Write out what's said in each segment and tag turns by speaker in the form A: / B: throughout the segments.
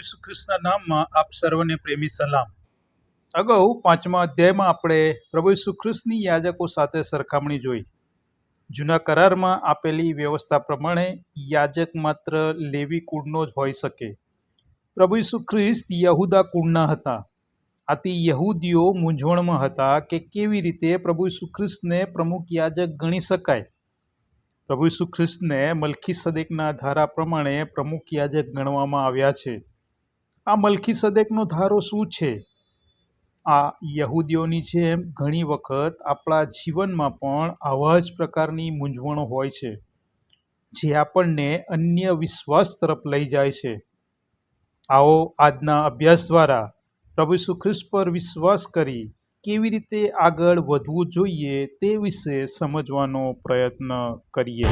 A: પ્રભુ ખ્રિસ્તના નામમાં આપ સર્વને પ્રેમી સલામ. અગાઉ પાંચમા અધ્યાયમાં આપણે પ્રભુ ઈસુ ખ્રિસ્તની યાજકો સાથે સરખામણી જોઈ. જૂના કરારમાં આપેલી વ્યવસ્થા પ્રમાણે યાજક માત્ર લેવી કુળનો જ હોઈ શકે. પ્રભુ ઈસુ ખ્રિસ્ત યહુદા કુળના હતા. આથી યહૂદીઓ મૂંઝવણમાં હતા કે કેવી રીતે પ્રભુ ઈસુ ખ્રિસ્તને પ્રમુખ યાજક ગણી શકાય. પ્રભુ ખ્રિસ્તને મલખી સદેકના ધારા પ્રમાણે પ્રમુખ યાજક ગણવામાં આવ્યા છે. આ મલખી સદેકનો ધારો શું છે? આ યહૂદીઓની જેમ ઘણી વખત આપણા જીવનમાં પણ આવા જ પ્રકારની મૂંઝવણો હોય છે, જે આપણને અન્ય વિશ્વાસ તરફ લઈ જાય છે. આવો આજના અભ્યાસ દ્વારા પ્રભુ ખ્રિસ્ત પર વિશ્વાસ કરી કેવી રીતે આગળ વધવું જોઈએ તે વિશે સમજવાનો પ્રયત્ન કરીએ.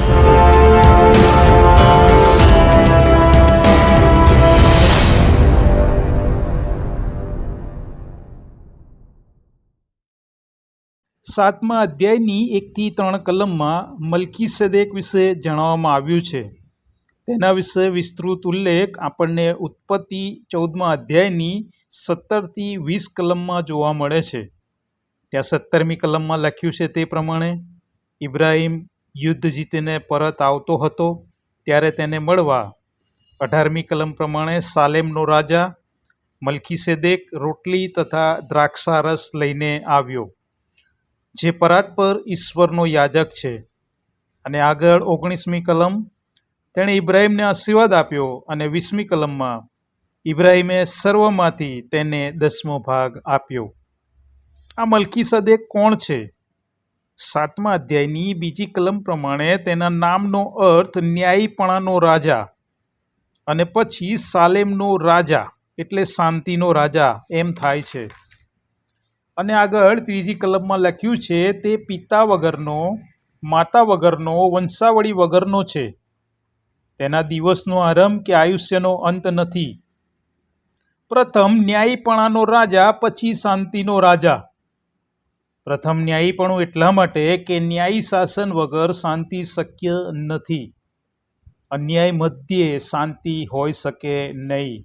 A: સાતમા અધ્યાયની એકથી ત્રણ કલમમાં મલકી સદેક વિશે જણાવવામાં આવ્યું છે. તેના વિશે વિસ્તૃત ઉલ્લેખ આપણને ઉત્પત્તિ ચૌદમા અધ્યાયની સત્તરથી વીસ કલમમાં જોવા મળે છે. ત્યાં સત્તરમી કલમમાં લખ્યું છે તે પ્રમાણે, ઇબ્રાહિમ યુદ્ધ જીતીને પરત આવતો હતો, ત્યારે તેને મળવા. અઢારમી કલમ પ્રમાણે, સાલેમનો રાજા મલકીસેદેક રોટલી તથા દ્રાક્ષારસ લઈને આવ્યો. જે પરાત પર ઈશ્વરનો યાજક છે. અને આગળ ઓગણીસમી કલમ, તેણે ઇબ્રાહીમને આશીર્વાદ આપ્યો અને વીસમી કલમમાં ઇબ્રાહીમે સર્વમાંથી તેને દસમો ભાગ આપ્યો. આ મલકી સદેક કોણ છે? સાતમા અધ્યાયની બીજી કલમ પ્રમાણે તેના નામનો અર્થ ન્યાયીપણાનો રાજા અને પછી સાલેમનો રાજા, એટલે શાંતિનો રાજા એમ થાય છે. અને આગળ ત્રીજી કલમમાં લખ્યું છે, તે પિતા વગરનો, માતા વગરનો, વંશાવળી વગરનો છે. તેના દિવસનો આરંભ કે આયુષ્યનો અંત નથી. પ્રથમ ન્યાયીપણાનો રાજા, પછી શાંતિનો રાજા. પ્રથમ ન્યાયીપણું એટલા માટે કે ન્યાયી શાસન વગર શાંતિ શક્ય નથી. અન્યાય મધ્યે શાંતિ હોઈ શકે નહીં.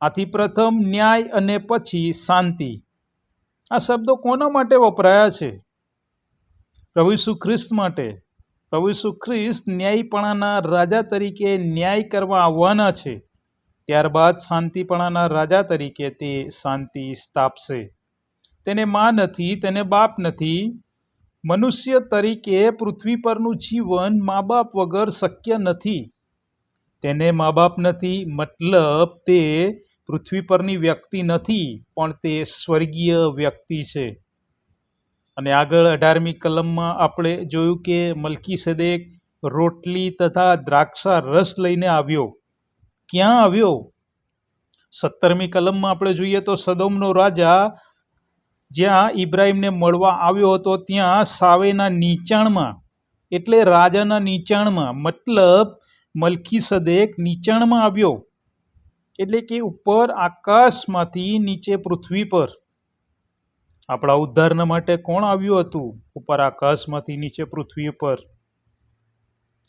A: આથી પ્રથમ ન્યાય અને પછી શાંતિ. આ શબ્દો કોના માટે વપરાયા છે? પ્રભુ ઈસુ ખ્રિસ્ત માટે. પ્રભુ ઈસુ ખ્રિસ્ત ન્યાયપણાના રાજા તરીકે ન્યાય કરવા આવવાના છે. ત્યારબાદ શાંતિપણાના રાજા તરીકે તે શાંતિ સ્થાપશે. તેને મા નથી, તેને બાપ નથી. મનુષ્ય તરીકે પૃથ્વી પરનું જીવન મા બાપ વગર શક્ય નથી. તેને મા બાપ નથી, મતલબ તે પૃથ્વી પરની વ્યક્તિ નથી, પણ તે સ્વર્ગીય વ્યક્તિ છે. અને આગળ અઢારમી કલમમાં આપણે જોયું કે મલકી સદેક રોટલી તથા દ્રાક્ષા રસ લઈને આવ્યો. ક્યાં આવ્યો? સત્તરમી કલમમાં આપણે જોઈએ તો સદોમનો રાજા જ્યાં ઇબ્રાહિમને મળવા આવ્યો હતો, ત્યાં સાવેના નીચાણમાં. એટલે રાજાના નીચાણમાં. મતલબ મલકી સદેક નીચાણમાં આવ્યો. એટલે કે ઉપર આકાશમાંથી નીચે પૃથ્વી પર. આપણા ઉદ્ધારના માટે કોણ આવ્યું હતું? ઉપર આકાશમાંથી નીચે પૃથ્વી પર.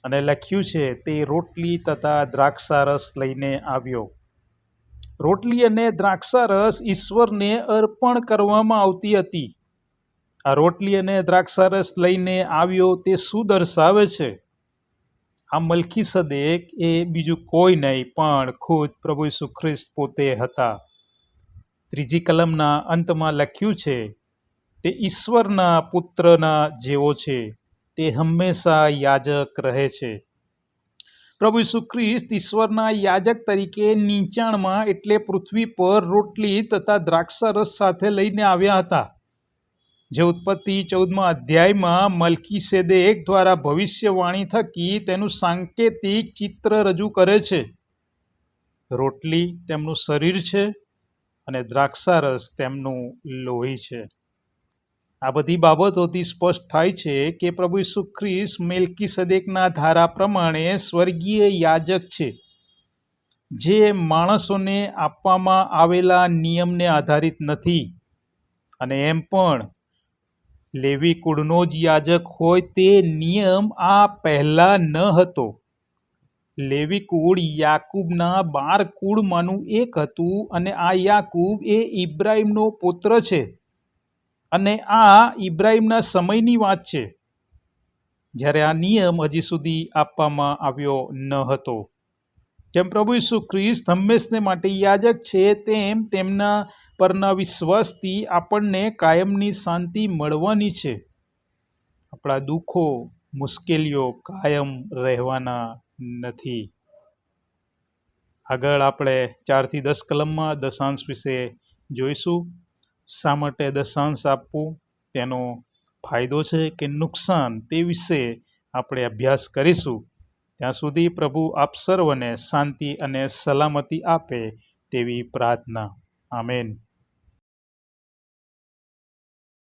A: અને લખ્યું છે, તે રોટલી તથા દ્રાક્ષારસ લઈને આવ્યો. રોટલી અને દ્રાક્ષારસ ઈશ્વરને અર્પણ કરવામાં આવતી હતી. આ રોટલી અને દ્રાક્ષારસ લઈને આવ્યો તે શું દર્શાવે છે? આ મલખી સદેક એ બીજું કોઈ નહીં, પણ ખુદ પ્રભુ ઈસુ ખ્રિસ્ત પોતે હતા. ત્રીજી કલમના અંતમાં લખ્યું છે, તે ઈશ્વરના પુત્રના જેવો છે, તે હંમેશા યાજક રહે છે. પ્રભુ ઈસુ ખ્રિસ્ત ઈશ્વરના યાજક તરીકે નીચાણમાં એટલે પૃથ્વી પર રોટલી તથા દ્રાક્ષારસ સાથે લઈને આવ્યા હતા. જે ઉત્પત્તિ ચૌદમાં અધ્યાયમાં મલકી સેદેક દ્વારા ભવિષ્યવાણી થકી તેનું સાંકેતિક ચિત્ર રજૂ કરે છે. રોટલી તેમનું શરીર છે અને દ્રાક્ષારસ તેમનું લોહી છે. આ બધી બાબતોથી સ્પષ્ટ થાય છે કે પ્રભુ ઈસુ ખ્રિસ્ત મેલકી સદેકના ધારા પ્રમાણે સ્વર્ગીય યાજક છે, જે માણસોને આપવામાં આવેલા નિયમને આધારિત નથી અને એમ પણ લેવી કુળનો જ યાજક હોય તે નિયમ આ પહેલાં ન હતો. લેવી કુળ યાકૂબના બાર કુળમાંનું એક હતું અને આ યાકૂબ એ ઇબ્રાહિમનો પુત્ર છે. અને આ ઇબ્રાહિમના સમયની વાત છે. જ્યારે આ નિયમ હજી સુધી આપવામાં આવ્યો ન હતો. જેમ પ્રભુ ઈસુ ખ્રિસ્ત હંમેશને માટે યાજક છે, તેમ તેમના પરના વિશ્વાસથી આપણને કાયમની શાંતિ મળવાની છે. આપણા દુઃખો, મુશ્કેલીઓ કાયમ રહેવાના નથી. આગળ આપણે ચારથી દસ કલમમાં દશાંશ વિશે જોઈશું. શા માટે દશાંશ આપવું? તેનો ફાયદો છે કે નુકસાન તે વિશે આપણે અભ્યાસ કરીશું. ત્યાં સુધી પ્રભુ આપ સર્વને શાંતિ અને સલામતી આપે તેવી પ્રાર્થના. આમેન.